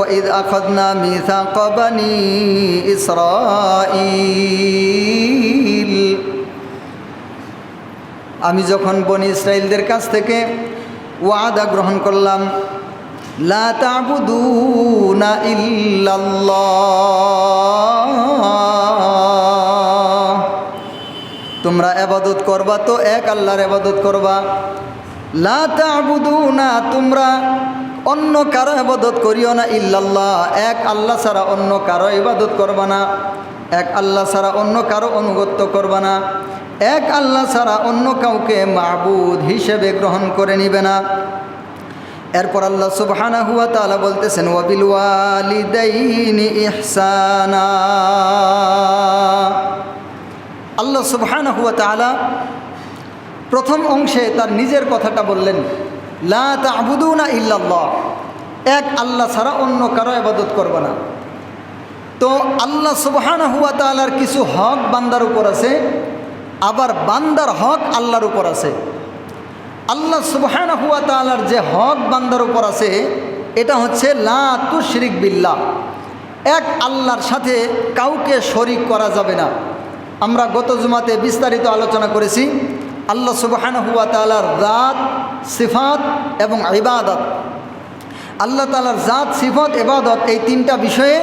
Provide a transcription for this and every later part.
ওয়াইদ আখাযনা মিসাক বানি ইসরাঈল আমি যখন বনি ইসরায়েলদের কাছ থেকে ওয়াদা গ্রহণ করলাম, লা তাবুদুনা ইল্লাল্লাহ। তোমরা আবাদত করবা তো এক আল্লাহর আবাদত করবা। লা তাবুদুনা, তোমরা অন্য কারও আবাদত করিও না ইল্লাল্লাহ। এক আল্লাহ ছাড়া অন্য কারও ইবাদত করবা না। এক আল্লাহ ছাড়া অন্য কারও অনুগত্য করবা না। এক আল্লাহ ছাড়া অন্য কাউকে মাবুদ হিসেবে গ্রহণ করে নিবে না। এরপর আল্লাহ সুবহানা হুয়া তাআলা বলতেছেন ওয়াবিল ওয়ালিদাইনি ইহসানা। আল্লাহ সুবহানা হুয়া তাআলা প্রথম অংশে তার নিজের কথাটা বললেন। লা তা'বুদুনা ইল্লাল্লাহ। এক আল্লাহ ছাড়া অন্য কারও ইবাদত করবে না। তো আল্লাহ সুবহানা হুয়া তাআলার কিছু হক বান্দার উপর আছে, আবার বান্দার হক আল্লাহর উপর আছে। আল্লাহ সুবহানা হুয়া তাআলার যে হক বান্দার উপর আছে, এটা হচ্ছে লা তুশরিক বিল্লাহ। এক আল্লাহর সাথে কাউকে শরিক করা যাবে না। আমরা গত জুমাতে বিস্তারিত আলোচনা করেছি আল্লাহ সুবহানা হুয়া তাআলার জাত, সিফাত এবং ইবাদত। আল্লাহ তালার জাত, সিফত, ইবাদত এই তিনটা বিষয়ে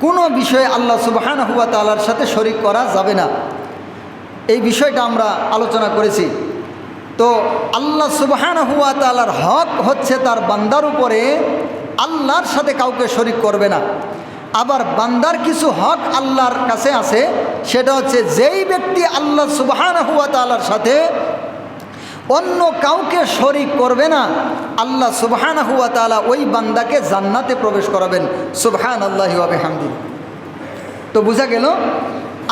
কোনো বিষয়ে আল্লাহ সুবহানা হুয়া তালার সাথে শরিক করা যাবে না। এই বিষয়টা আমরা আলোচনা করেছি। তো আল্লাহ সুবহান হুয়া তালার হক হচ্ছে তার বান্দার উপরে আল্লাহর সাথে কাউকে শরিক করবে না। আবার বান্দার কিছু হক আল্লাহর কাছে আছে, সেটা হচ্ছে যেই ব্যক্তি আল্লাহ সুবহান হুয়া তালার সাথে অন্য কাউকে শরিক করবে না, আল্লাহ সুবহান হুয়া তালা ওই বান্দাকে জান্নাতে প্রবেশ করাবেন। সুবহান আল্লাহ হামদি তো বোঝা গেল,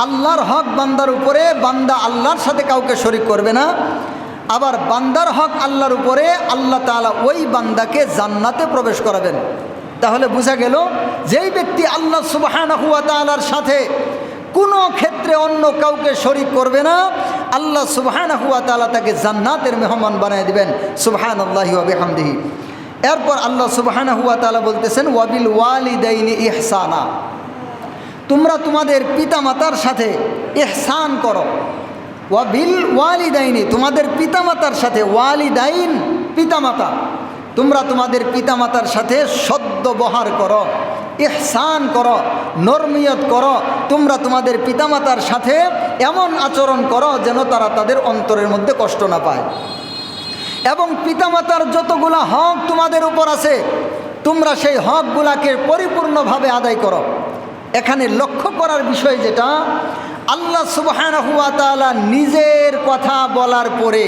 আল্লাহর হক বান্দার উপরে বান্দা আল্লাহর সাথে কাউকে শরিক করবে না, আবার বান্দার হক আল্লাহর উপরে আল্লাহ তালা ওই বান্দাকে জান্নাতে প্রবেশ করাবেন। তাহলে বোঝা গেল যেই ব্যক্তি আল্লাহ সুবাহান হুয়া তালার সাথে কোনো ক্ষেত্রে অন্য কাউকে শরিক করবে না, আল্লাহ সুবহান হুয়া তালা তাকে জান্নাতের মেহমান বানিয়ে দিবেন। সুবহান আল্লাহি হামদিহি এরপর আল্লাহ সুবহান হুয়া তালা বলতেছেন, ওয়াবিল ওয়ালিদাইনি ইহসানা। তোমরা তোমাদের পিতামাতার সাথে ইহসান করো। ওয়াবিল ওয়ালিদাইনি, তোমাদের পিতামাতার সাথে ওয়ালিদাইন পিতামাতা। তোমরা তোমাদের পিতামাতার সাথে সদ্যবহার করো, ইহসান করো, নর্মিয়ত করো। তোমরা তোমাদের পিতামাতার সাথে এমন আচরণ করো যেন তারা তাদের অন্তরের মধ্যে কষ্ট না পায়। এবং পিতামাতার যতগুলা হক তোমাদের উপর আছে, তোমরা সেই হকগুলাকে পরিপূর্ণভাবে আদায় করো। এখানে লক্ষ্য করার বিষয় যেটা, আল্লাহ সুবহান হুয়া নিজের কথা বলার পরে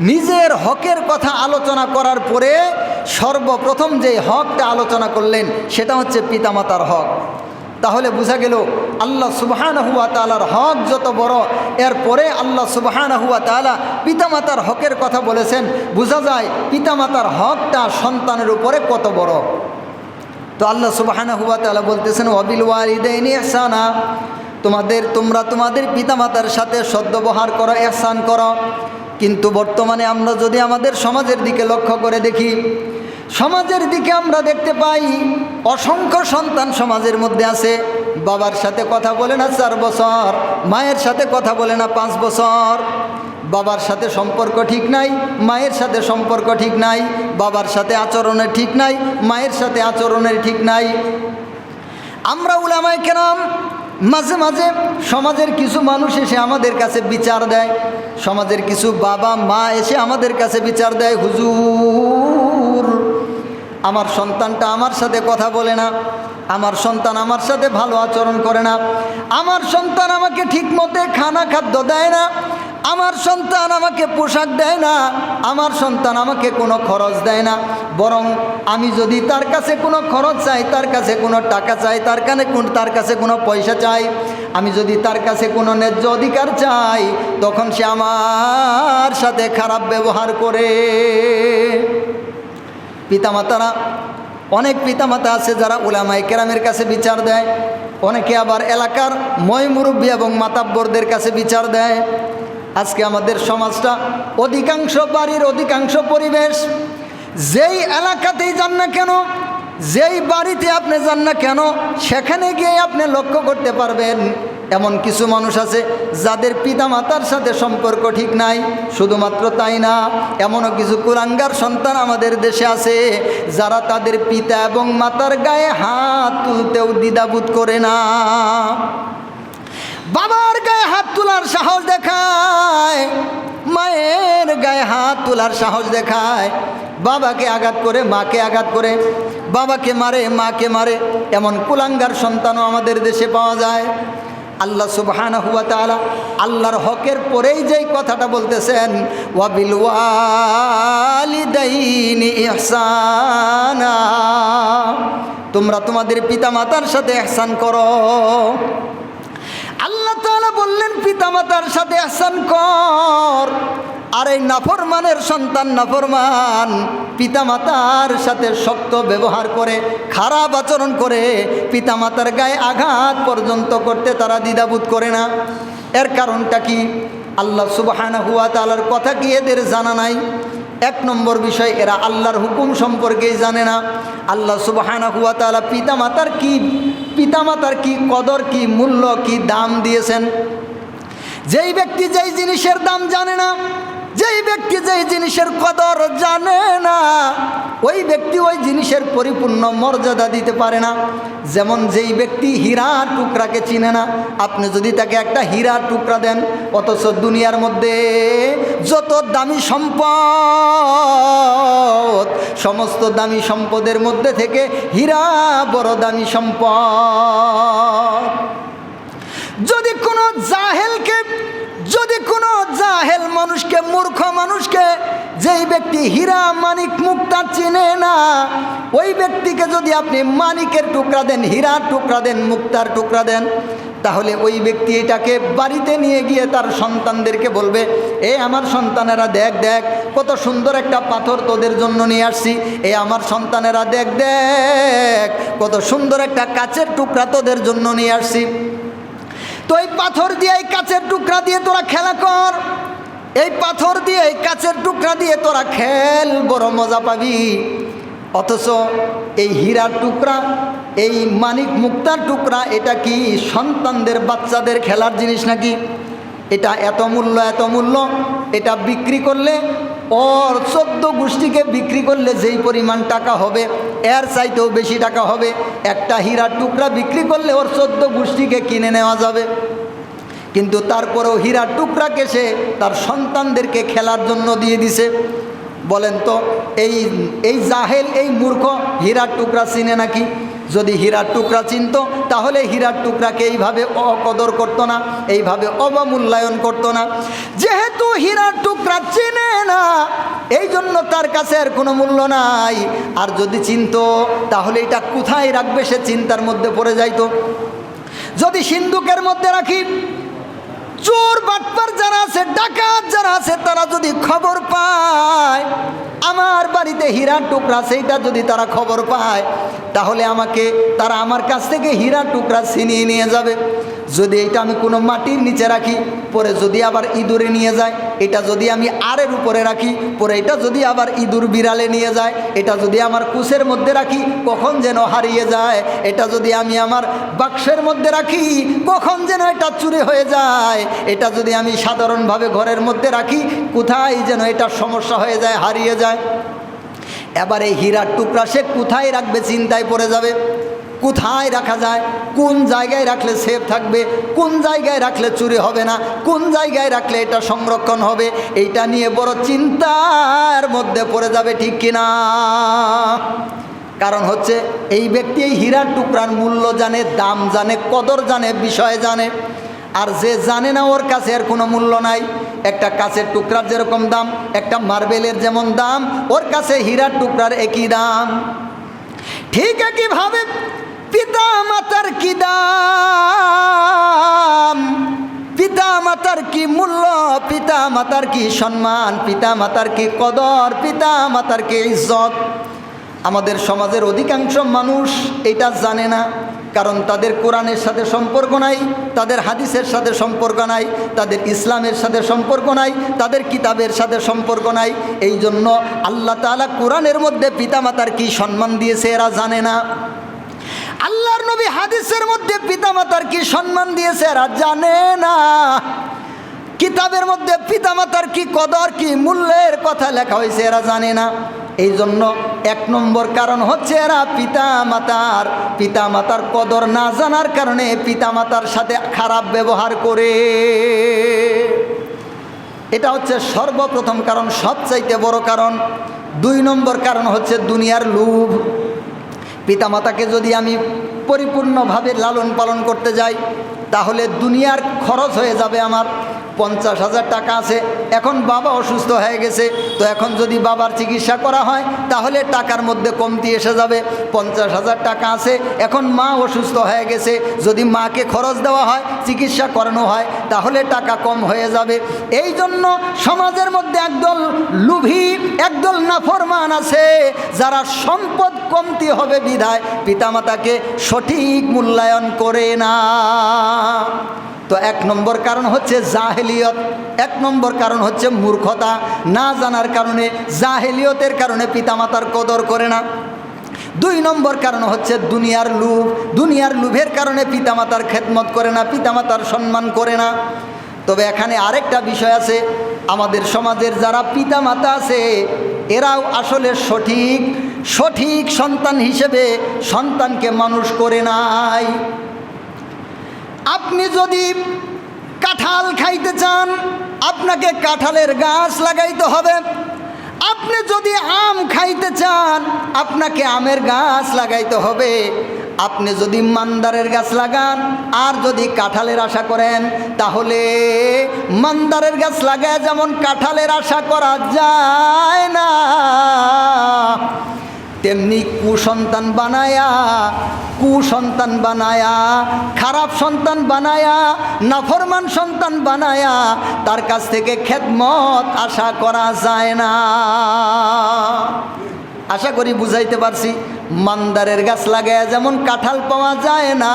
নিজের হকের কথা আলোচনা করার পরে সর্বপ্রথম যে হকটা আলোচনা করলেন, সেটা হচ্ছে পিতামাতার হক। তাহলে বোঝা গেল, আল্লাহ সুবহান হুয়া তালার হক যত বড়, এরপরে আল্লাহ সুবহান হুয়া তালা পিতামাতার হকের কথা বলেছেন, বোঝা যায় পিতামাতার হকটা সন্তানের উপরে কত বড়। তো আল্লাহ সুবাহানা হুয়া তালা বলতেছেন অবিল ওয়ালিদাইনি এহসানা তোমাদের, তোমরা তোমাদের পিতামাতার সাথে সদ্ব্যবহার করো এহসান করো। কিন্তু বর্তমানে আমরা যদি আমাদের সমাজের দিকে লক্ষ্য করে দেখি, সমাজের দিকে আমরা দেখতে পাই অসংখ্য সন্তান সমাজের মধ্যে আছে। বাবার সাথে কথা বলে না চার বছর, মায়ের সাথে কথা বলে না পাঁচ বছর। বাবার সাথে সম্পর্ক ঠিক নাই, মায়ের সাথে সম্পর্ক ঠিক নাই। বাবার সাথে আচরণের ঠিক নাই, মায়ের সাথে আচরণের ঠিক নাই। আমরা উলামায় কেরাম মাঝে মাঝে সমাজের কিছু মানুষ এসে আমাদের কাছে বিচার দেয়। সমাজের কিছু বাবা, মা এসে আমাদের কাছে বিচার দেয়, হুজুর, আমার সন্তানটা আমার সাথে কথা বলে না। আমার সন্তান আমার সাথে ভালো আচরণ করে না। আমার সন্তান আমাকে ঠিক মতে খানা খাদ্য দেয় না। আমার সন্তান আমাকে পোশাক দেয় না, আমার সন্তান আমাকে কোনো খরচ দেয় না। বরং আমি যদি তার কাছে কোনো খরচ চাই, তার কাছে কোনো টাকা চাই, তার কানে কোন তার কাছে কোনো পয়সা চাই, আমি যদি তার কাছে কোনো ন্যায্য অধিকার চাই, তখন সে আমার সাথে খারাপ ব্যবহার করে। পিতামাতারা, অনেক পিতামাতা আছে যারা উলামাই কেরামের কাছে বিচার দেয়। অনেকে আবার এলাকার ময় মুরব্বী এবং মাতাব্বরদের কাছে বিচার দেয়। আজকে আমাদের সমাজটা অধিকাংশ বাড়ির অধিকাংশ পরিবেশ, যেই এলাকাতেই যান না কেন, যেই বাড়িতে আপনি যান না কেন, সেখানে গিয়ে আপনি লক্ষ্য করতে পারবেন, এমন কিছু মানুষ আছে যাদের পিতা মাতার সাথে সম্পর্ক ঠিক নাই, শুধুমাত্র তাই না, এমনও কিছু কুলাঙ্গার সন্তান আমাদের দেশে আছে, যারা তাদের পিতা এবং মাতার গায়ে হাত তুলতেও দ্বিধাবোধ করে না। বাবার গায়ে হাত তোলার সাহস দেখায়, মায়ের গায়ে হাত তোলার সাহস দেখায়, বাবাকে আঘাত করে, মাকে আঘাত করে, বাবাকে মারে, মাকে মারে, এমন কুলাঙ্গার সন্তানও আমাদের দেশে পাওয়া যায়। আল্লাহ সুবহান হুয়া তালা আল্লাহর হকের পরেই যেই কথাটা বলতেছেন, ওয়াবিল তোমরা তোমাদের পিতা মাতার সাথে এহসান করো। আল্লাহ তাআলা বললেন, পিতামাতার সাথে আহসান কর। আর এই নাফরমানের সন্তান নাফরমান পিতামাতার সাথে শক্ত ব্যবহার করে, খারাপ আচরণ করে পিতামাতার গায়ে আঘাত পর্যন্ত করতে তারা দ্বিধাবোধ করে না। এর কারণটা কি? আল্লাহ সুবাহানা হুয়া তালার কথা কি এদের জানা নাই? এক নম্বর বিষয়, এরা আল্লাহর হুকুম সম্পর্কেই জানে না। আল্লাহ সুবাহানা হুয়া তালা পিতামাতার কি পিতামাতার কি কদর, কি মূল্য, কি দাম দিয়েছেন? যেই ব্যক্তি যেই জিনিসের দাম জানে না যেই ব্যক্তি যেই জিনিসের কদর জানে না, ওই ব্যক্তি ওই জিনিসের পরিপূর্ণ মর্যাদা দিতে পারে না। যেমন যেই ব্যক্তি হীরা টুকরাকে চিনে না, আপনি যদি তাকে একটা হীরা টুকরা দেন, অথচ দুনিয়ার মধ্যে যত দামি সম্পদ, সমস্ত দামি সম্পদের মধ্যে থেকে হীরা বড় দামি সম্পদ। যদি কোনো জাহেলকে যদি কোনো জাহেল মানুষকে, মূর্খ মানুষকে যেই ব্যক্তি হীরা মানিক মুক্তা চিনে না, ওই ব্যক্তিকে যদি আপনি মানিকের টুকরা দেন, হীরার টুকরা দেন, মুক্তার টুকরা দেন, তাহলে ওই ব্যক্তি এটাকে বাড়িতে নিয়ে গিয়ে তার সন্তানদেরকে বলবে, এ আমার সন্তানেরা, দেখ দেখ, কত সুন্দর একটা পাথর তোদের জন্য নিয়ে আসছি। এ আমার সন্তানেরা, দেখ দেখ, কত সুন্দর একটা কাচের টুকরা তোদের জন্য নিয়ে আসছি। তো এই পাথর দিয়ে এই কাচের টুকরা দিয়ে তোরা খেলা কর। এই পাথর দিয়ে এই কাচের টুকরা দিয়ে তোরা খেল, বড় মজা পাবি। অথচ এই হীরার টুকরা, এই মানিক মুক্তার টুকরা, এটা কি সন্তানদের, বাচ্চাদের খেলার জিনিস নাকি? এটা এত মূল্য এত মূল্য, এটা বিক্রি করলে ওর চোদ্দ গোষ্ঠীকে বিক্রি করলে যেই পরিমাণ টাকা হবে, এর চাইতেও বেশি টাকা হবে। একটা হীরার টুকরা বিক্রি করলে ওর চোদ্দ গোষ্ঠীকে কিনে নেওয়া যাবে। কিন্তু তারপরেও হীরার টুকরাকে সে তার সন্তানদেরকে খেলার জন্য দিয়ে দিছে। বলেন তো, এই এই জাহেল, এই মূর্খ হীরার টুকরা চিনে নাকি? যদি হীরার টুকরা চিনত, তাহলে হীরার টুকরাকে এইভাবে অকদর করতো না, এইভাবে অবমূল্যায়ন করতো না। যেহেতু হীরার টুকরা চিনে না এই জন্য তার কাছে আর কোনো মূল্য নাই। আর যদি চিনত, তাহলে এটা কোথায় রাখবে সে চিন্তার মধ্যে পড়ে যাইত। যদি সিন্ধুকের মধ্যে রাখি চোর বাটপার যারা আছে, ডাকাত যারা আছে, তারা যদি খবর পায়, আমার বাড়িতে হীরার টুকরা সেইটা যদি তারা খবর পায়, তাহলে আমাকে, তারা আমার কাছ থেকে হীরার টুকরা ছিনিয়ে নিয়ে যাবে। যদি এটা আমি কোনো মাটির নিচে রাখি, পরে যদি আবার ইঁদুরে নিয়ে যায়, এটা যদি আমি আরের উপরে রাখি, পরে এটা যদি আবার ইঁদুর বিড়ালে নিয়ে যায়, এটা যদি আমার কুশের মধ্যে রাখি, কখন যেন হারিয়ে যায়, এটা যদি আমি আমার বাক্সের মধ্যে রাখি, কখন যেন এটা চুরি হয়ে যায়, এটা যদি আমি সাধারণভাবে ঘরের মধ্যে রাখি, কোথায় যেন এটা সমস্যা হয়ে যায়, হারিয়ে যায়। এবার এই হীরার টুকরা সে কোথায় রাখবে, চিন্তায় পড়ে যাবে। কোথায় রাখা যায়? কোন জায়গায় রাখলে সেফ থাকবে? কোন জায়গায় রাখলে চুরি হবে না? কোন জায়গায় রাখলে এটা সংরক্ষণ হবে? এইটা নিয়ে বড় চিন্তার মধ্যে পড়ে যাবে ঠিক কিনা কারণ হচ্ছে এই ব্যক্তি এই হীরার টুকরার মূল্য জানে, দাম জানে, কদর জানে, বিষয় জানে। আর যে জানে না ওর কাছে আর কোনো মূল্য নাই। একটা কাছের টুকরার যেরকম দাম, একটা মার্বেলের যেমন দাম, ওর কাছে হীরার টুকরার একই দাম। ঠিক একইভাবে পিতা মাতার কি দাম? পিতা মাতার কি মূল্য? পিতা মাতার কি সম্মান? পিতা মাতার কি কদর? পিতা মাতার কি ইজ্জত? আমাদের সমাজের অধিকাংশ মানুষ এটা জানে না, কারণ তাদের কোরআনের সাথে সম্পর্ক নাই, তাদের হাদিসের সাথে সম্পর্ক নাই, তাদের ইসলামের সাথে সম্পর্ক নাই, তাদের কিতাবের সাথে সম্পর্ক নাই। এই জন্য আল্লাহ তাআলা কোরআনের মধ্যে পিতামাতার কি সম্মান দিয়েছে এরা জানে না। আল্লাহর নবী হাদিসের মধ্যে পিতামাতার কি সম্মান দিয়েছে এরা জানে না। কিতাবের মধ্যে পিতামাতার কি কদর, কি মূল্যের কথা লেখা হয়েছে এরা জানে না। এই জন্য এক নম্বর কারণ হচ্ছে এরা পিতা মাতার পিতা মাতার কদর না জানার কারণে পিতা মাতার সাথে খারাপ ব্যবহার করে। এটা হচ্ছে সর্বপ্রথম কারণ, সবচাইতে বড় কারণ। দুই নম্বর কারণ হচ্ছে দুনিয়ার লোভ। পিতামাতাকে যদি আমি পরিপূর্ণভাবে লালন পালন করতে যাই তাহলে দুনিয়ার খরচ হয়ে যাবে আমার। পঞ্চাশ হাজার টাকা আছে। এখন বাবা অসুস্থ হয়ে গেছে। তো এখন যদি বাবার চিকিৎসা করা হয়, তাহলে টাকার মধ্যে কমতি এসে যাবে। পঞ্চাশ হাজার টাকা আছে। এখন মা অসুস্থ হয়ে গেছে। যদি মাকে খরচ দেওয়া হয়, চিকিৎসা করানো হয়, তাহলে টাকা কম হয়ে যাবে। এই জন্য সমাজের মধ্যে একদল লুভি, একদল নাফরমান আছে। যারা সম্পদ কমতি হবে বিধায় পিতামাতাকে সঠিক মূল্যায়ন করে না। তো এক নম্বর কারণ হচ্ছে জাহেলিয়ত, এক নম্বর কারণ হচ্ছে মূর্খতা। না জানার কারণে, জাহেলিয়তের কারণে পিতামাতার কদর করে না। দুই নম্বর কারণ হচ্ছে দুনিয়ার লুভ। দুনিয়ার লুভের কারণে পিতামাতার খেদমত করে না, পিতামাতার সম্মান করে না। তবে এখানে আরেকটা বিষয় আছে, আমাদের সমাজের যারা পিতামাতা আছে, এরাও আসলে সঠিক সঠিক সন্তান হিসেবে সন্তানকে মানুষ করে নাই। আপনি যদি কাঁঠাল খাইতে চান, আপনাকে কাঁঠালের গাছ লাগাইতে হবে। আপনি যদি আম খাইতে চান, আপনাকে আমের গাছ লাগাইতে হবে। আপনি যদি মান্দারের গাছ লাগান আর যদি কাঁঠালের আশা করেন, তাহলে মান্দারের গাছ লাগায় যেমন কাঁঠালের আশা করা যায় না। তেমনি কুসন্তান বানায়া কুসন্তান বানায়া, খারাপ সন্তান বানায়া, নাফরমান সন্তান বানায়া, তার কাছ থেকে খেদমত আশা করা যায় না। আশা করি বুঝাইতে পারছি, মান্দারের গাছ লাগায়া যেমন কাঁঠাল পাওয়া যায় না,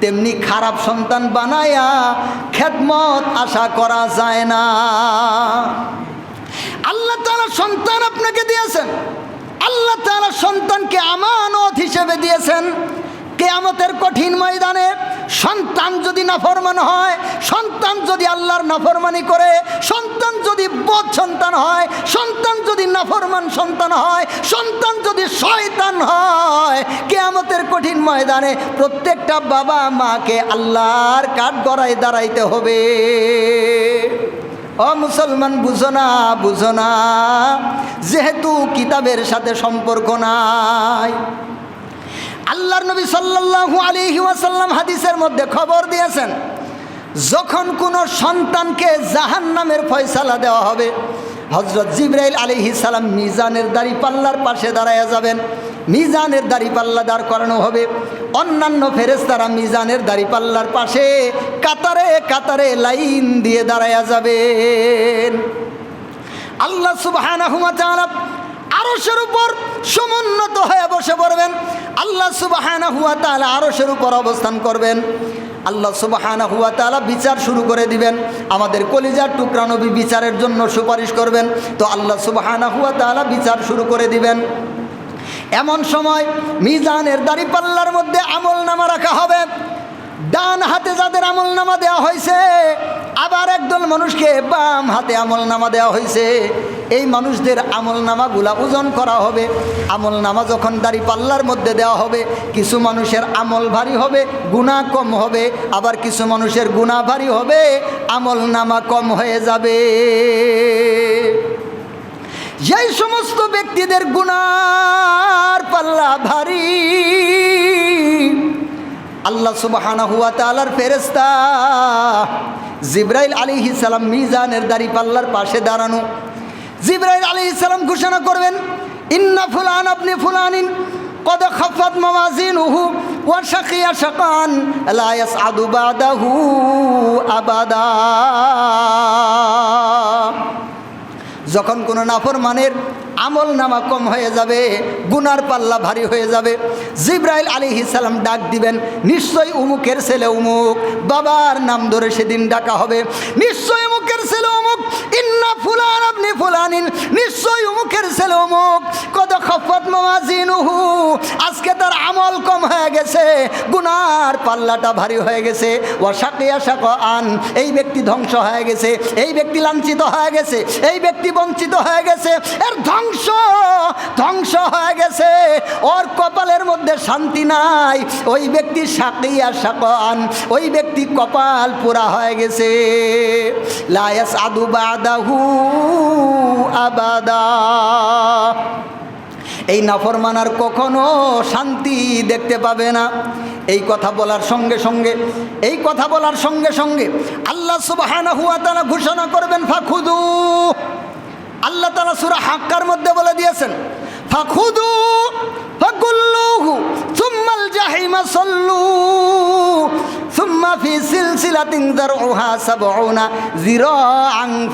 তেমনি খারাপ সন্তান বানায়া খেদমত আশা করা যায় না। আল্লাহ তালা সন্তান আপনাকে দিয়েছেন। আল্লাহ তালা সন্তানকে আমানত হিসেবে দিয়েছেন। কেয়ামতের কঠিন ময়দানে সন্তান যদি নাফরমান হয়, সন্তান যদি আল্লাহর নাফরমানি করে, সন্তান যদি বোধ সন্তান হয়, সন্তান যদি নাফরমান সন্তান হয়, সন্তান যদি শয়তান হয়, কেয়ামতের কঠিন ময়দানে প্রত্যেকটা বাবা মাকে আল্লাহর কাঠ গড়ায় দাঁড়াইতে হবে। ও মুসলমান, বুঝো না বুঝো না। যেহেতু কিতাবের সাথে সম্পর্ক নাই। আল্লাহর নবী সাল্লাল্লাহু আলাইহি ওয়াসাল্লাম হাদিসের মধ্যে খবর দিয়েছেন, যখন কোনো সন্তানকে জাহান্নামের ফয়সালা দেওয়া হবে হজরত জিব্রাইল আলিহি সালাম মিজানের দাড়ি পাল্লার পাশে দাঁড়াইয়া যাবেন। মিজানের দাড়ি পাল্লা দাঁড় করানো হবে। অন্যান্য ফেরেস্তারা মিজানের দাড়ি পাল্লার পাশে কাতারে কাতারে লাইন দিয়ে দাঁড়াইয়া যাবেন। আল্লাহ তাআলা আরশের উপর সমুন্নত হয়ে বসে পড়বেন। আল্লাহ সুবহানাহু ওয়া তাআলা আরশের উপর অবস্থান করবেন। আল্লাহ সুবহানাহু ওয়া তাআলা বিচার শুরু করে দিবেন। আমাদের কলিজার টুকরা নবী বিচারের জন্য সুপারিশ করবেন। তো আল্লাহ সুবহানাহু ওয়া তাআলা বিচার শুরু করে দিবেন। এমন সময় মিজানের দাড়ি পাল্লার মধ্যে আমল নামা রাখা হবে। ডান হাতে যাদের আমল নামা দেওয়া হয়েছে, আবার একদল মানুষকে বাম হাতে আমল নামা দেওয়া হয়েছে। এই মানুষদের আমল নামাগুলা ওজন করা হবে। আমল নামা যখন দাড়ি পাল্লার মধ্যে দেওয়া হবে, কিছু মানুষের আমল ভারী হবে, গুণা কম হবে। আবার কিছু মানুষের গুণা ভারী হবে, আমল নামা কম হয়ে যাবে। যেই সমস্ত ব্যক্তিদের গুনার পাল্লা ভারী, আল্লাহ সুবাহানা হুয়া তালার ফেরেস্তা জিব্রাইল আলী সালাম মিজানের দাড়ি পাল্লার পাশে দাঁড়ানো। জিব্রাইল আলী সালাম ঘোষণা করবেন, ইন্না ফুলান আপনি ফুলানিন কদ খফত মাওয়াজিনুহু ওয়া শাকিয়া শাকান লা ইয়াসআদু বাদাহু আবাদা। যখন কোনো নাফরমানের আমল নামা কম হয়ে যাবে, গুনার পাল্লা ভারী হয়ে যাবে, জিব্রাইল আলী সালাম ডাক দিবেন, নিশ্চয়ই উমুকের ছেলে উমুক, বাবার নাম ধরে সেদিন ডাকা হবে। নিশ্চয়ই উমুকের ছেলে উমুক ইন্না ফুলান আপনি ফুলানিন, নিশ্চয়ই উমুকের ছেলে উমুক। কত খফত মামাজিনুহু। আজকে তার আমল কম হয়ে গেছে, গুনার পাল্লাটা ভারী হয়ে গেছে। ও সাকিয়া সাক আন এই ব্যক্তি ধ্বংস হয়ে গেছে, এই ব্যক্তি লাঞ্ছিত হয়ে গেছে, এই ব্যক্তি বঞ্চিত হয়ে গেছে। এর ধ্বংস ধ্বংস হয়ে গেছে। ওর কপালের মধ্যে শান্তি নাই। ওই ব্যক্তি সাকিয়া সাক আন ওই ব্যক্তি কপাল পুরা হয়ে গেছে। লায়াস আদু বাদাহু আবাদা। এই নাফরমানার কখনো শান্তি দেখতে পাবে না। এই কথা বলার সঙ্গে সঙ্গে, এই কথা বলার সঙ্গে সঙ্গে আল্লাহ সুবাহানা হুয়া তারা ঘোষণা করবেন, ফাখুদু। আল্লাহ তারা সুরা হাক্কার মধ্যে বলে দিয়েছেন, ফাখুদু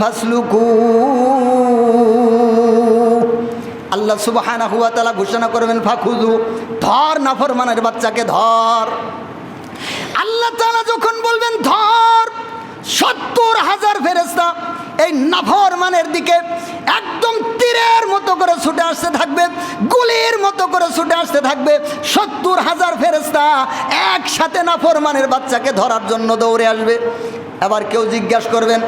ফাসলুকু। আল্লাহ সুবাহানা হুয়া তালা ঘোষণা করবেন ফাখুদু ধর নাফরমানের বাচ্চাকে, ধর। আল্লাহ তালা যখন বলবেন, ধর সত্তর হাজার ফেরেস্তা এই নাফর মানের দিকে একদম তীরের মতো করে ছুটে আসতে থাকবে, গুলির মতো করে ছুটে আসতে থাকবে। সত্তর হাজার ফেরেস্তা একসাথে নাফরমানের বাচ্চাকে ধরার জন্য দৌড়ে আসবে। আবার কেউ জিজ্ঞাসা করবেন,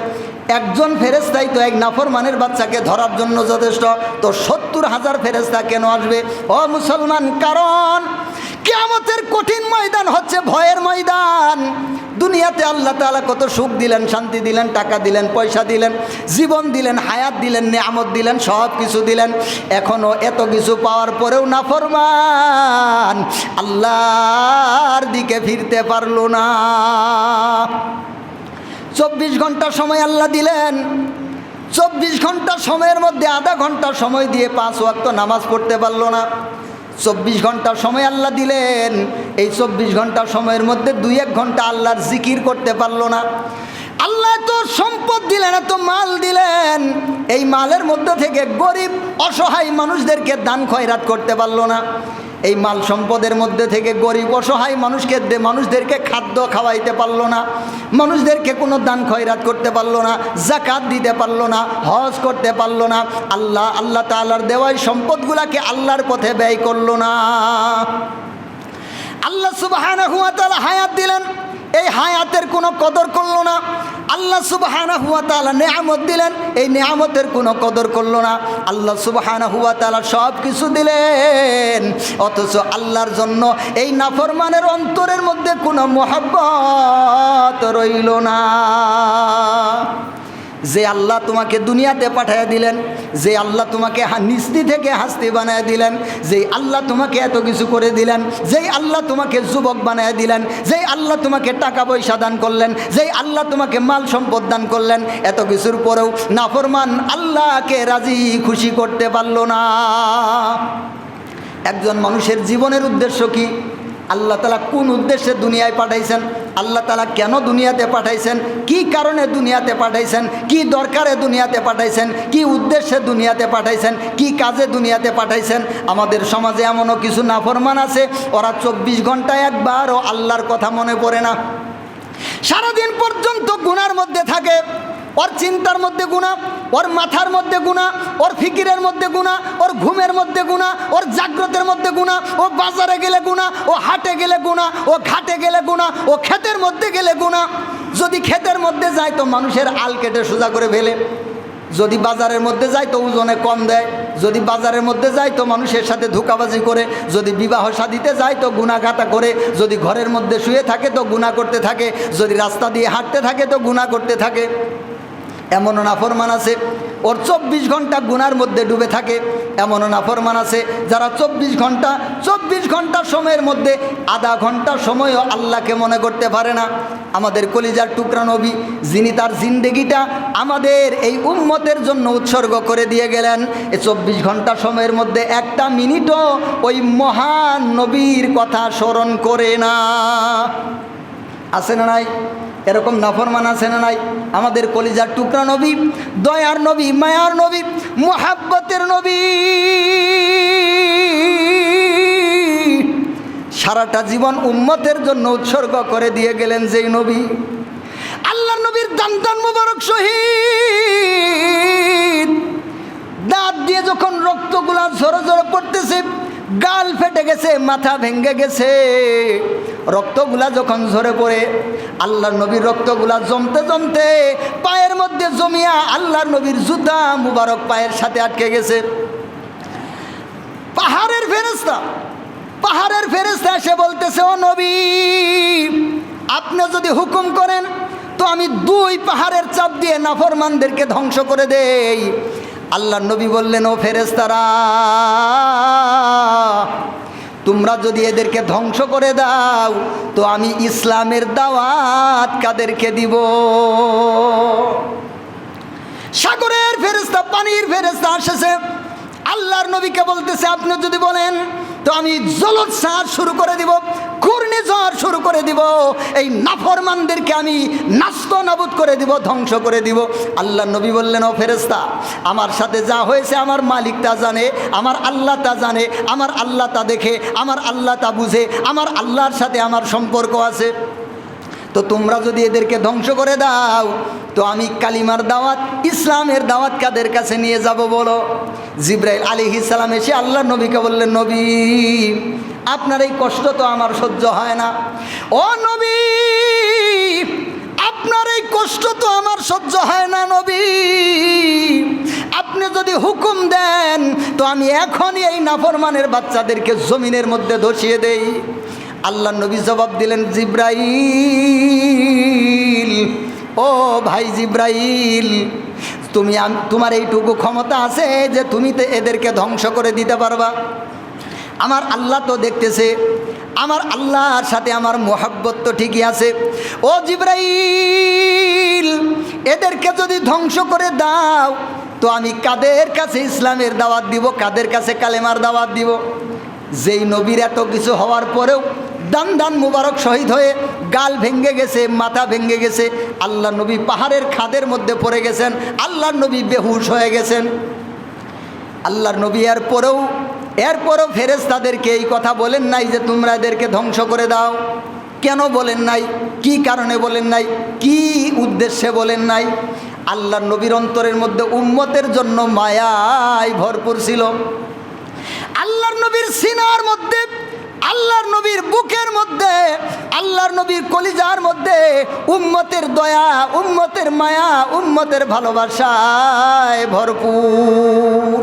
একজন ফেরেস্তাই তো এক নাফরমানের বাচ্চাকে ধরার জন্য যথেষ্ট, তো সত্তর হাজার ফেরেস্তা কেন আসবে? ও মুসলমান, কারণ কেয়ামতের কঠিন ময়দান হচ্ছে ভয়ের ময়দান। দুনিয়াতে আল্লাহ তালা কত সুখ দিলেন, শান্তি দিলেন, টাকা দিলেন, পয়সা দিলেন, জীবন দিলেন, হায়াত দিলেন, নিয়ামত দিলেন, সব কিছু দিলেন। এখনও এত কিছু পাওয়ার পরেও নাফরমান, আল্লাহর দিকে ফিরতে পারল না। চব্বিশ ঘণ্টা সময় আল্লাহ দিলেন। চব্বিশ ঘণ্টা সময়ের মধ্যে আধা ঘণ্টা সময় দিয়ে পাঁচ ওয়াক্ত নামাজ পড়তে পারল না। চব্বিশ ঘণ্টা সময় আল্লাহ দিলেন। এই চব্বিশ ঘণ্টা সময়ের মধ্যে দুই এক ঘণ্টা আল্লাহর জিকির করতে পারল না। আল্লাহ তো সম্পদ দিলেন, এত মাল দিলেন। এই মালের মধ্যে থেকে গরিব, অসহায় মানুষদেরকে দান খয়রাত করতে পারল না। এই মাল সম্পদের মধ্যে থেকে গরিব অসহায় মানুষকে মানুষদেরকে খাদ্য খাওয়াইতে পারল না, মানুষদেরকে কোনো দান খয়রাত করতে পারল না জাকাত দিতে পারল না, হজ করতে পারল না, আল্লাহ আল্লাহ তাল্লার দেওয়াই সম্পদগুলাকে আল্লাহর পথে ব্যয় করল না। আল্লাহ সুবাহ হুয়া হায়াত দিলেন। এই হায়াতের কোনো কদর করল না। আল্লাহ সুবাহানা হুয়া তালা নেয়ামত দিলেন, এই নেয়ামতের কোনো কদর করল না। আল্লাহ সুবাহানা হুয়া তালা সব কিছু দিলেন, অথচ আল্লাহর জন্য এই নাফরমানের অন্তরের মধ্যে কোনো মোহাব্বত রইল না। যে আল্লাহ তোমাকে দুনিয়াতে পাঠিয়ে দিলেন, যে আল্লাহ তোমাকে নিস্তি থেকে হাস্তি বানায় দিলেন যেই আল্লাহ তোমাকে এত কিছু করে দিলেন যেই আল্লাহ তোমাকে যুবক বানায় দিলেন যেই আল্লাহ তোমাকে টাকা পয়সা দান করলেন যেই আল্লাহ তোমাকে মাল সম্পদ দান করলেন, এত কিছুর পরেও নাফরমান আল্লাহকে রাজি খুশি করতে পারল না। একজন মানুষের জীবনের উদ্দেশ্য কি? আল্লাহ তালা কোন উদ্দেশ্যে দুনিয়ায় পাঠাইছেন? আল্লাহ তালা কেন দুনিয়াতে পাঠাইছেন? কি কারণে দুনিয়াতে পাঠাইছেন? কি দরকারে দুনিয়াতে পাঠাইছেন? কি উদ্দেশ্যে দুনিয়াতে পাঠাইছেন? কি কাজে দুনিয়াতে পাঠাইছেন? আমাদের সমাজে এমনও কিছু নাফরমান আছে, ওরা চব্বিশ ঘন্টায় একবারও আল্লাহর কথা মনে পড়ে না। সারাদিন পর্যন্ত গুনার মধ্যে থাকে। ওর চিন্তার মধ্যে গুণা ওর মাথার মধ্যে গুণা ওর ফিকিরের মধ্যে গুণা ওর ঘুমের মধ্যে গুণা ওর জাগ্রতের মধ্যে গুণা ও বাজারে গেলে গুণা ও হাটে গেলে গুণা ও ঘাটে গেলে গুণা ও ক্ষেতের মধ্যে গেলে গুণা যদি ক্ষেতের মধ্যে যায় তো মানুষের আল কেটে সোজা করে ফেলে। যদি বাজারের মধ্যে যায় তো ওজনে কম দেয়। যদি বাজারের মধ্যে যায় তো মানুষের সাথে ধোকাবাজি করে। যদি বিবাহ সাদিতে যায় তো গুণাঘাতা করে। যদি ঘরের মধ্যে শুয়ে থাকে তো গুণা করতে থাকে। যদি রাস্তা দিয়ে হাঁটতে থাকে তো গুণা করতে থাকে। এমনও নাফরমান আছে। ওর চব্বিশ ঘণ্টা গুনার মধ্যে ডুবে থাকে। এমনও নাফরমান আছে। যারা চব্বিশ ঘণ্টা চব্বিশ ঘণ্টা সময়ের মধ্যে আধা ঘণ্টা সময়ও আল্লাহকে মনে করতে পারে না। আমাদের কলিজার টুকরা নবী, যিনি তার জিন্দেগিটা আমাদের এই উম্মতের জন্য উৎসর্গ করে দিয়ে গেলেন এই চব্বিশ ঘণ্টা সময়ের মধ্যে একটা মিনিটও ওই মহান নবীর কথা স্মরণ করে না। আছে না নাই? এরকম নাফরমান আছে না নাই? আমাদের কলিজার টুকরা নবী, দয়ার নবী, মায়ার নবী, মোহাব্বতের নবী। সারাটা জীবন উম্মতের জন্য উৎসর্গ করে দিয়ে গেলেন যেই নবী। আল্লাহ নবীর দান দান মুবারক শহীদ। দাঁত দিয়ে যখন রক্তগুলা ঝরে ঝরে পড়তেছে গাল ফেটে গেছে, মাথা ভেঙে গেছে। রক্তগুলা যখন ঝরে পড়ে, আল্লাহর নবীর রক্তগুলা জমতে জমতে পায়ের মধ্যে জমিয়া আল্লাহর নবীর জুতা মুবারক পায়ের সাথে আটকে গেছে। পাহাড়ের ফেরেস্তা পাহাড়ের ফেরেস্তা এসে বলতেছে, ও নবী, আপনি যদি হুকুম করেন, তো আমি দুই পাহাড়ের চাপ দিয়ে নাফরমানদেরকে ধ্বংস করে দেই। আল্লাহ নবী বললেন, ও ফেরেস্তারা তোমরা যদি এদেরকে ধ্বংস করে দাও, তো আমি ইসলামের দাওয়াত কাদেরকে দিব? সাগরের ফেরেস্তা পানির ফেরেস্তা আসেছে। আল্লাহর নবীকে বলতেছে, আপনি যদি বলেন তো আমি জলোৎসার শুরু করে দিব ঘূর্ণিঝড় শুরু করে দিব, এই নাফরমানদেরকে আমি নাস্ত নাবুদ করে দিব, ধ্বংস করে দিব। আল্লাহ নবী বললেন, ও ফেরেস্তা আমার সাথে যা হয়েছে আমার মালিক তা জানে, আমার আল্লাহ তা জানে, আমার আল্লাহ তা দেখে, আমার আল্লাহ তা বুঝে, আমার আল্লাহর সাথে আমার সম্পর্ক আছে। তো তোমরা যদি এদেরকে ধ্বংস করে দাও, তো আমি কালিমার দাওয়াত, ইসলামের দাওয়াত কাদের কাছে নিয়ে যাব বলো? জিব্রাইল আলী ইসালাম এসে আল্লাহ নবীকে বললেন, নবী, আপনার এই কষ্ট তো আমার সহ্য হয় না। ও নবী, আপনার এই কষ্ট তো আমার সহ্য হয় না, নবী। আপনি যদি হুকুম দেন, তো আমি এখনই এই নাফরমানের বাচ্চাদেরকে জমিনের মধ্যে ধসিয়ে দেই। আল্লাহ নবী জবাব দিলেন, জিব্রাইল, ও ভাই জিব্রাইল, তুমি তোমার এইটুকু ক্ষমতা আছে যে তুমি তো এদেরকে ধ্বংস করে দিতে পারবা। আমার আল্লাহ তো দেখতেছে, আমার আল্লাহর সাথে আমার মোহাব্বত তো ঠিকই আছে। ও জিব্রাইল, এদেরকে যদি ধ্বংস করে দাও, তো আমি কাদের কাছে ইসলামের দাওয়াত দিব, কাদের কাছে কালেমার দাওয়াত দিব? যেই নবীর এত কিছু হওয়ার পরেও দান দান মুবারক শহীদ হয়ে গাল ভেঙ্গে গেছে, মাথা ভেঙ্গে গেছে। আল্লাহ নবী পাহাড়ের খাদের মধ্যে পড়ে গেছেন, আল্লাহ নবী বেহুশ হয়ে গেছেন। আল্লাহর নবী এর পরেও এরপরও ফেরেস তাদেরকে এই কথা বলেন নাই যে তোমরা এদেরকে ধ্বংস করে দাও। কেন বলেন নাই? কি কারণে বলেন নাই? কি উদ্দেশ্যে বলেন নাই? আল্লাহর নবীর অন্তরের মধ্যে উম্মতের জন্য মায়ায় ভরপুর ছিল। আল্লাহর নবীর সিনার মধ্যে আল্লাহর নবীর বুকের মধ্যে, আল্লাহর নবীর কলিজার মধ্যে উম্মতের দয়া, উম্মতের মায়া, উম্মতের ভালোবাসায় ভরপুর।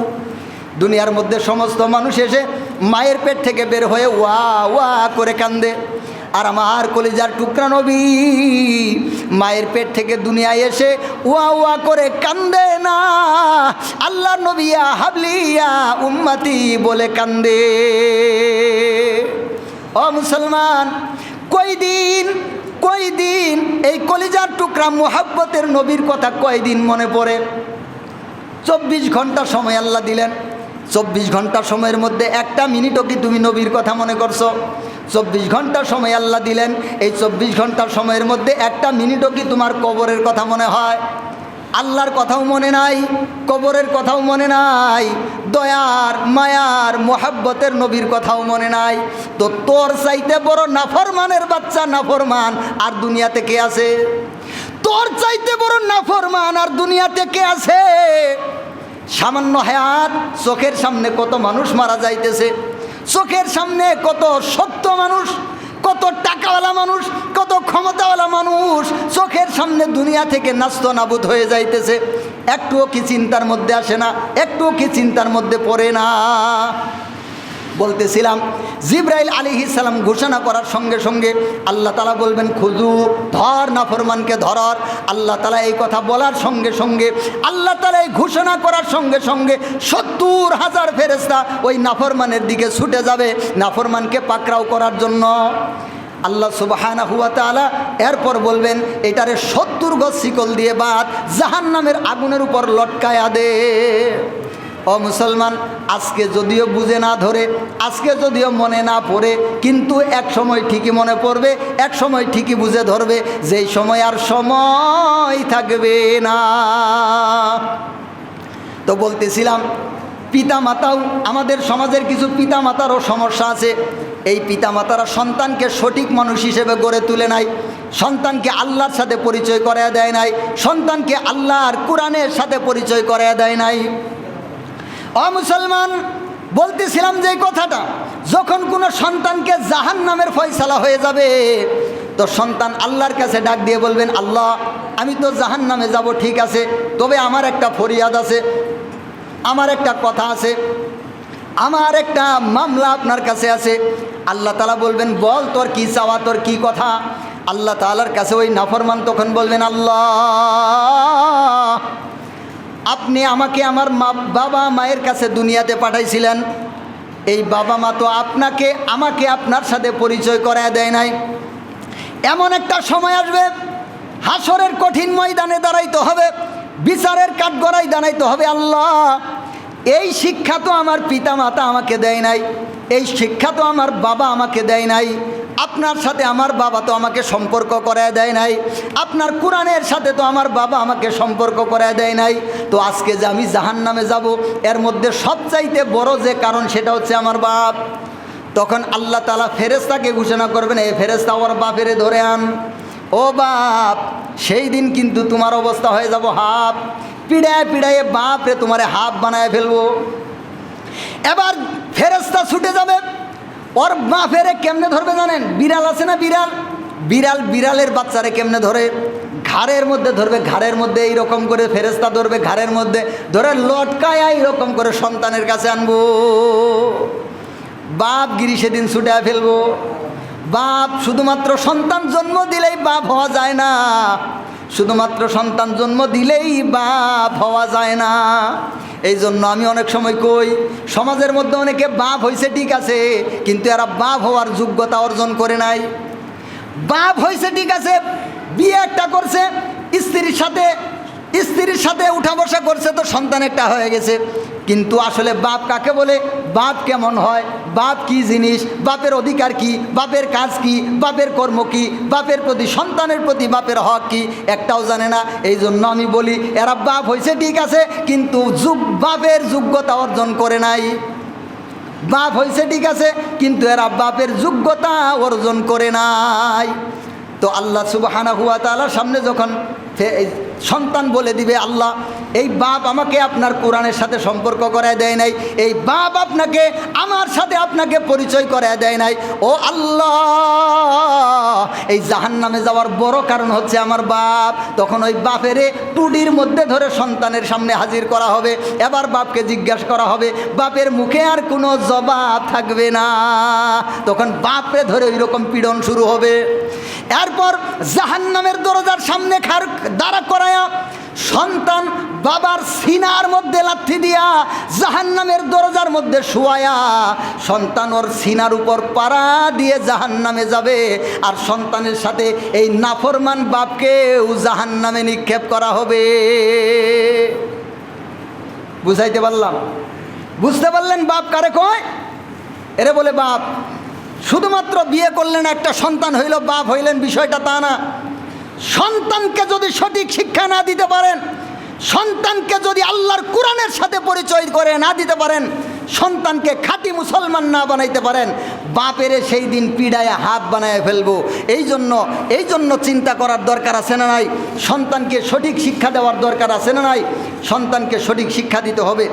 দুনিয়ার মধ্যে সমস্ত মানুষ এসে মায়ের পেট থেকে বের হয়ে ওয়া ওয়া করে কান্দে। আর আমার কলিজার টুকরা নবী মায়ের পেট থেকে দুনিয়ায় এসে ওয়া ওয়া করে কান্দে না। আল্লাহ নবিয়া হাবলিয়া উম্মাতি বলে কান্দে। ও মুসলমান, কয়দিন কয়দিন এই কলিজার টুকরা মোহাব্বতের নবীর কথা কয়দিন মনে পড়ে? চব্বিশ ঘণ্টা সময় আল্লাহ দিলেন। চব্বিশ ঘণ্টা সময়ের মধ্যে একটা মিনিটও কি তুমি নবীর কথা মনে করছ? চব্বিশ ঘণ্টা সময় আল্লাহ দিলেন। এই চব্বিশ ঘণ্টার সময়ের মধ্যে একটা মিনিটও কি তোমার কবরের কথা মনে হয়? আল্লাহর কথাও মনে নাই, কবরের কথাও মনে নাই, দয়ার, মায়ার, মোহাব্বতের নবীর কথাও মনে নাই। তো তোর চাইতে বড় নাফরমানের বাচ্চা নাফরমান, আর দুনিয়াতে কে আছে? তোর চাইতে বড় নাফরমান, আর দুনিয়াতে কে আছে? সামান্য হায়াত, চোখের সামনে কত মানুষ মারা যাইতেছে। চোখের সামনে কত সত্য মানুষ, কত টাকাওয়ালা মানুষ, কত ক্ষমতাওয়ালা মানুষ চোখের সামনে দুনিয়া থেকে নাস্ত নাবুদ হয়ে যাইতেছে। একটুও কি চিন্তার মধ্যে আসে না, একটুও কি চিন্তার মধ্যে পড়ে না। বলতেছিলাম, জিব্রাইল আলী সালাম ঘোষণা করার সঙ্গে সঙ্গে আল্লাহ তালা বলবেন, খুজু, ধর নাফরমানকে ধরার। আল্লাহ তালা এই কথা বলার সঙ্গে সঙ্গে, আল্লাহ তালা এই ঘোষণা করার সঙ্গে সঙ্গে সত্তর হাজার ফেরেস্তা ওই নাফরমানের দিকে ছুটে যাবে, নাফরমানকে পাকড়াও করার জন্য। আল্লাহ সুবাহানা হুয়া তালা এরপর বলবেন, এটারে সত্তর গজ শিকল দিয়ে বাদ জাহান নামের আগুনের উপর লটকায়া দে। ও মুসলমান, আজকে যদিও বুঝে না ধরে, আজকে যদিও মনে না পড়ে, কিন্তু এক সময় ঠিকই মনে পড়বে, এক সময় ঠিকই বুঝে ধরবে, যেই সময় আর সময় থাকবে না। তো বলতেছিলাম পিতা মাতাও আমাদের সমাজের কিছু পিতা মাতারও সমস্যা আছে। এই পিতা মাতারা সন্তানকে সঠিক মানুষ হিসেবে গড়ে তুলে নাই, সন্তানকে আল্লাহর সাথে পরিচয় করায় দেয় নাই, সন্তানকে আল্লাহর কোরআনের সাথে পরিচয় করায় দেয় নাই। মুসলমান, বলতেছিলাম যে কথাটা, যখন কোনো সন্তানকে জাহান নামের ফয়সালা হয়ে যাবে, তো সন্তান আল্লাহর কাছে ডাক দিয়ে বলবেন, আল্লাহ, আমি তো জাহান নামে যাব, ঠিক আছে, তবে আমার একটা ফরিয়াদ আছে, আমার একটা কথা আছে, আমার একটা মামলা আপনার কাছে আছে। আল্লাহ তালা বলবেন, বল, তোর কি চাওয়া, তোর কি কথা? আল্লাহ তালার কাছে ওই নাফরমান তখন বলবেন, আল্লাহ আপনি আমাকে আমার মা, বাবা মায়ের কাছে দুনিয়াতে পাঠাইছিলেন। এই বাবা মা তো আপনাকে, আমাকে আপনার সাথে পরিচয় করায় দেয় নাই। এমন একটা সময় আসবে, হাসরের কঠিন ময়দানে দাঁড়াইতে হবে, বিচারের কাঠগড়াই দাঁড়াইতে হবে। আল্লাহ এই শিক্ষা তো আমার পিতা মাতা আমাকে দেয় নাই। এই শিক্ষা তো আমার বাবা আমাকে দেয় নাই। আপনার সাথে আমার বাবা তো আমাকে সম্পর্ক করায় দেয় নাই। আপনার কোরআনের সাথে তো আমার বাবা আমাকে সম্পর্ক করায় দেয় নাই। তো আজকে যে আমি জাহান নামে যাব, এর মধ্যে সবচাইতে বড় যে কারণ সেটা হচ্ছে আমার বাপ। তখন আল্লাহ তালা ফেরেস্তাকে ঘোষণা করবেন এই ফেরেস্তা ওর বাপেরে ধরে আন। ও বাপ, সেই দিন কিন্তু তোমার অবস্থা হয়ে যাব হাফ পিড়ায় পিড়ায় বাপরে তোমারে হাফ বানায় ফেলব। এবার ফেরেস্তা ছুটে যাবে। ওর বাপেরে কেমনে ধরবে জানেন? বিড়াল আছে না বিড়াল? বিড়াল বিড়ালের বাচ্চারে কেমনে ধরে? ঘাড়ের মধ্যে ধরবে, ঘাড়ের মধ্যে এইরকম করে ফেরেস্তা ধরবে, ঘাড়ের মধ্যে ধরে লটকায় এইরকম করে সন্তানের কাছে আনব। বাপ গিরি সেদিন ছুটে ফেলব। বাপ শুধুমাত্র সন্তান জন্ম দিলেই বাপ হওয়া যায় না। শুধুমাত্র সন্তান জন্ম দিলেই বাপ হওয়া যায় না। এই জন্য আমি অনেক সময় কই, সমাজের মধ্যে অনেকে বাপ হয়েছে ঠিক আছে, কিন্তু এরা বাপ হওয়ার যোগ্যতা অর্জন করে নাই। বাপ হয়েছে ঠিক আছে, বিয়ে একটা করছে, স্ত্রীর সাথে স্ত্রীর সাথে উঠা বসা করছে তো সন্তান একটা হয়ে গেছে। কিন্তু আসলে বাপ কাকে বলে? বাপ কেমন হয়? বাপ কি জিনিস? বাপের অধিকার কি? বাপের কাজ কি? বাপের কর্ম কি? বাপের প্রতি সন্তানের প্রতি বাপের হক কি? একটাও জানে না। এই জন্য আমি বলি, এরা বাপ হয়েছে ঠিক আছে, কিন্তু যুগ, বাপের যোগ্যতা অর্জন করে নাই। বাপ হয়েছে ঠিক আছে, কিন্তু এরা বাপের যোগ্যতা অর্জন করে নাই। তো আল্লাহ সুবাহানা হুয়া তালার সামনে যখন সন্তান বলে দিবে, আল্লাহ, এই বাপ আমাকে আপনার কোরআনের সাথে সম্পর্ক করায় দেয় নাই, এই বাপ আপনাকে আমার সাথে আপনাকে পরিচয় করায় দেয় নাই, ও আল্লাহ, এই জাহান নামে যাওয়ার বড় কারণ হচ্ছে আমার বাপ। তখন ওই বাপেরে টুডির মধ্যে ধরে সন্তানের সামনে হাজির করা হবে, এবার বাপকে জিজ্ঞাসা করা হবে, বাপের মুখে আর কোনো জবাব থাকবে না? তখন বাপরে ধরে ওই রকম পীড়ন শুরু হবে। এরপর জাহান নামের দরজার সামনে খার দাঁড়া করায়া সন্তান বাবার সিনার মধ্যে লাথি দিয়া জাহান নামের দরজার মধ্যে শুয়ায়া সন্তান ওর সিনার উপর পাড়া দিয়ে জাহান নামে যাবে। আর সন্তানের সাথে এই নাফরমান বাপকেও জাহান নামে নিক্ষেপ করা হবে। বুঝাইতে পারলাম? বুঝতে পারলেন বাপ কারে কয়? এরে বলে, বাপ শুধুমাত্র বিয়ে করলেন একটা সন্তান হইল, বাপ হইলেন, বিষয়টা তা না। সন্তানকে যদি সঠিক শিক্ষা না দিতে পারেন, সন্তানকে যদি আল্লাহর কোরআনের সাথে পরিচয় করে না দিতে পারেন, সন্তানকে খাঁটি মুসলমান না বানাইতে পারেন, বাপেরে সেই দিন পিড়ায় হাত বানায় ফেলব। এই জন্য এই জন্য চিন্তা করার দরকার আছে না নাই? সন্তানকে সঠিক শিক্ষা দেওয়ার দরকার আছে না নাই? সন্তানকে সঠিক শিক্ষা দিতে হবে।